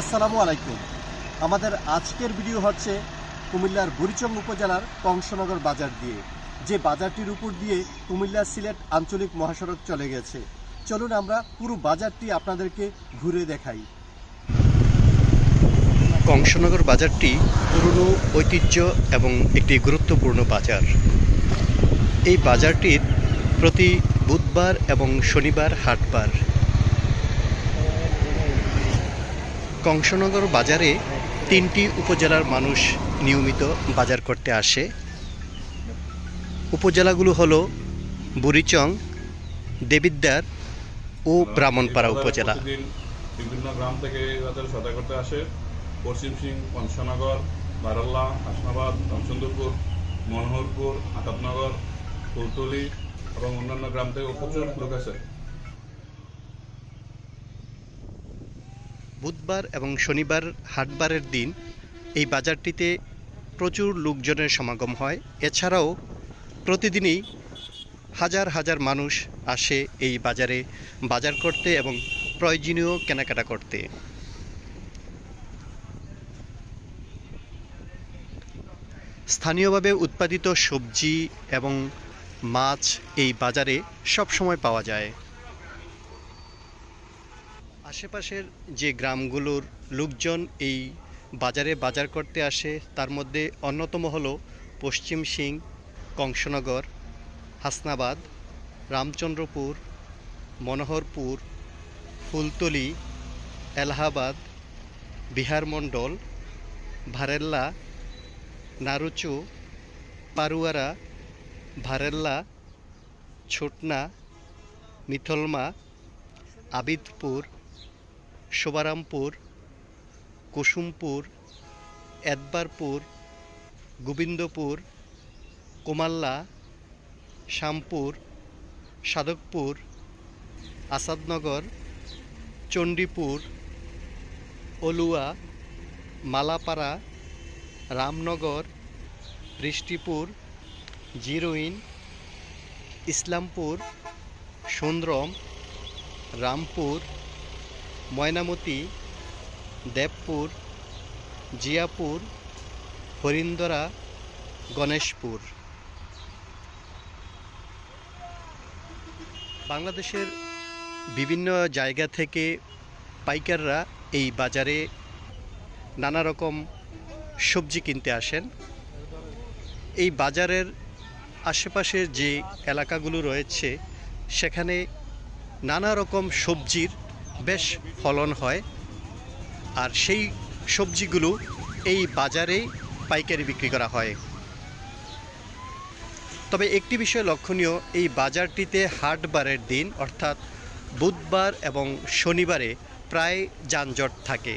আসসালামু আলাইকুম। আমাদের আজকের ভিডিও হচ্ছে কুমিল্লার বুড়িচং উপজেলার কংসনগর বাজার দিয়ে, যে বাজারটির উপর দিয়ে কুমিল্লা সিলেট আঞ্চলিক মহাসড়ক চলে গেছে। চলুন আমরা পুরো বাজারটি আপনাদেরকে ঘুরে দেখাই। কংসনগর বাজারটি পুরনো ঐতিহ্য এবং একটি গুরুত্বপূর্ণ বাজার। এই বাজারটির প্রতি বুধবার এবং শনিবার হাটবার কংসনগর বাজারে তিনটি উপজেলার মানুষ নিয়মিত বাজার করতে আসে। উপজেলাগুলো হলো বুড়িচং দেবিদ্বার ও ব্রাহ্মণপাড়া উপজেলা। বিভিন্ন গ্রাম থেকে সদাই করতে আসে। পশ্চিম সিং পঞ্চনগর বারাল্লা হাসনাবাদ রামচন্দ্রপুর মনোহরপুর আকাতনগর ফুলতলি এবং অন্যান্য গ্রাম থেকে প্রচুর লোক আছে বুধবার এবং শনিবার হাটবারের দিন এই বাজারটিতে প্রচুর লোকজনের সমাগম হয়। এছাড়াও প্রতিদিনই হাজার হাজার মানুষ আসে এই বাজারে বাজার করতে এবং প্রয়োজনীয় কেনাকাটা করতে। স্থানীয়ভাবে উৎপাদিত সবজি এবং মাছ এই বাজারে সব সময় পাওয়া যায়। আশেপাশের যে গ্রামগুলোর লোকজন এই বাজারে বাজার করতে আসে, তার মধ্যে অন্যতম হল পশ্চিম সিং, কংসনগর, হাসনাবাদ, রামচন্দ্রপুর, মনোহরপুর, ফুলতলি, এলাহাবাদ বিহারমণ্ডল ভারেল্লা, নারুচু, পারুয়ারা, ভারেল্লা, ছোটনা, মিথলমা, আবিদপুর শোভারামপুর, কুসুমপুর, এদবারপুর, গোবিন্দপুর, কোমাল্লা, শ্যামপুর সাধকপুর আসাদনগর, চণ্ডীপুর, অলুয়া, মালাপাড়া, রামনগর, বৃষ্টিপুর, জিরোইন, ইসলামপুর, সুন্দরম, রামপুর ময়নামতি, দেবপুর, জিয়াপুর, হরিন্দরা, গণেশপুর। বাংলাদেশের বিভিন্ন জায়গা থেকে পাইকাররা এই বাজারে নানা রকম সবজি কিনতে আসেন। এই বাজারের আশেপাশের যে এলাকাগুলো রয়েছে, সেখানে নানা রকম সবজির বেশ ফলন হয়। আর সেই সবজিগুলো এই বাজারেই পাইকারি বিক্রি করা হয়। তবে একটি বিষয় লক্ষণীয়, এই বাজারটিতে হাটবারের দিন, অর্থাৎ বুধবার এবং শনিবারে প্রায় যানজট থাকে।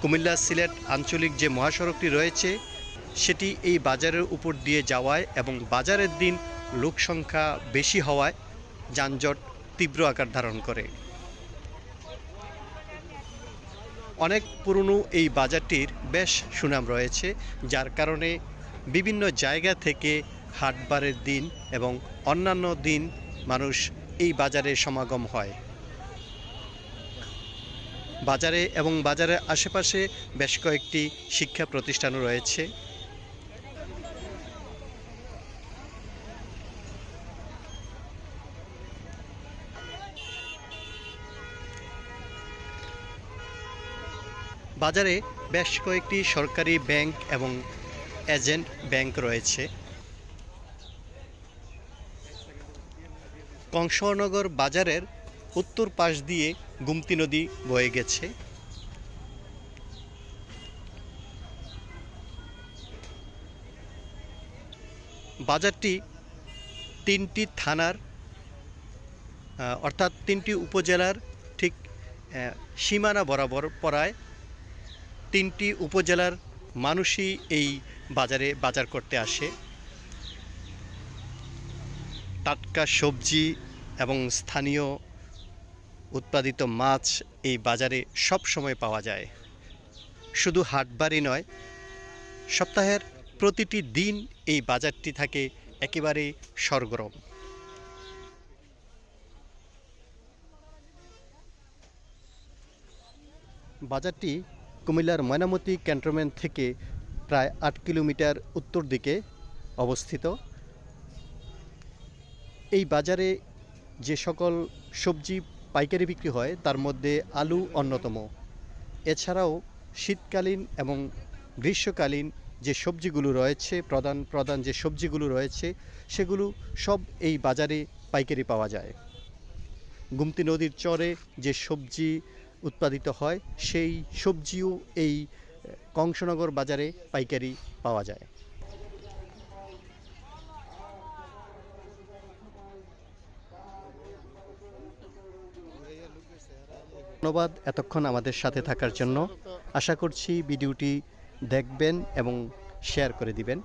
কুমিল্লা সিলেট আঞ্চলিক যে মহাসড়কটি রয়েছে, সেটি এই বাজারের উপর দিয়ে যাওয়ায় এবং বাজারের দিন লোক সংখ্যা বেশি হওয়ায় যানজট তীব্র আকার ধারণ করে। অনেক পুরনো এই বাজারটির বেশ সুনাম রয়েছে, যার কারণে বিভিন্ন জায়গা থেকে হাটবারের দিন এবং অন্যান্য দিন মানুষ এই বাজারে সমাগম হয়। বাজারে এবং বাজারের আশেপাশে বেশ কয়েকটি শিক্ষা প্রতিষ্ঠানও রয়েছে। বাজারে বেশ কয়েকটি সরকারি ব্যাংক এবং এজেন্ট ব্যাংক রয়েছে। কংসনগর বাজারের উত্তর পাশ দিয়ে গুমতি নদী বয়ে গেছে। বাজারটি তিনটি থানার অর্থাৎ তিনটি উপজেলার ঠিক সীমানা বরাবর পড়ায় তিনটি উপজেলার মানুষই এই বাজারে বাজার করতে আসে। টাটকা সবজি এবং স্থানীয় উৎপাদিত মাছ এই বাজারে সব সময় পাওয়া যায়। শুধু হাটবারই নয়, সপ্তাহের প্রতিটি দিন এই বাজারটি থাকে একেবারে সরগরম। বাজারটি কুমিল্লার ময়নামতি ক্যান্টনমেন্ট থেকে প্রায় আট কিলোমিটার উত্তর দিকে অবস্থিত। এই বাজারে যে সকল সবজি, পাইকারি বিক্রি হয়, তার মধ্যে আলু অন্যতম। এছাড়াও শীতকালীন এবং গ্রীষ্মকালীন যে সবজিগুলো রয়েছে, প্রধান প্রধান যে সবজিগুলো রয়েছে, সেগুলো সব এই বাজারে পাইকারি পাওয়া যায়। গুমতি নদীর চরে যে সবজি উৎপাদিত হয়, সেই সবজিও এই কংসনগর বাজারে পাইকারি পাওয়া যায়। ধন্যবাদ এতক্ষণ আমাদের সাথে থাকার জন্য। আশা করছি ভিডিওটি দেখবেন এবং শেয়ার করে দিবেন।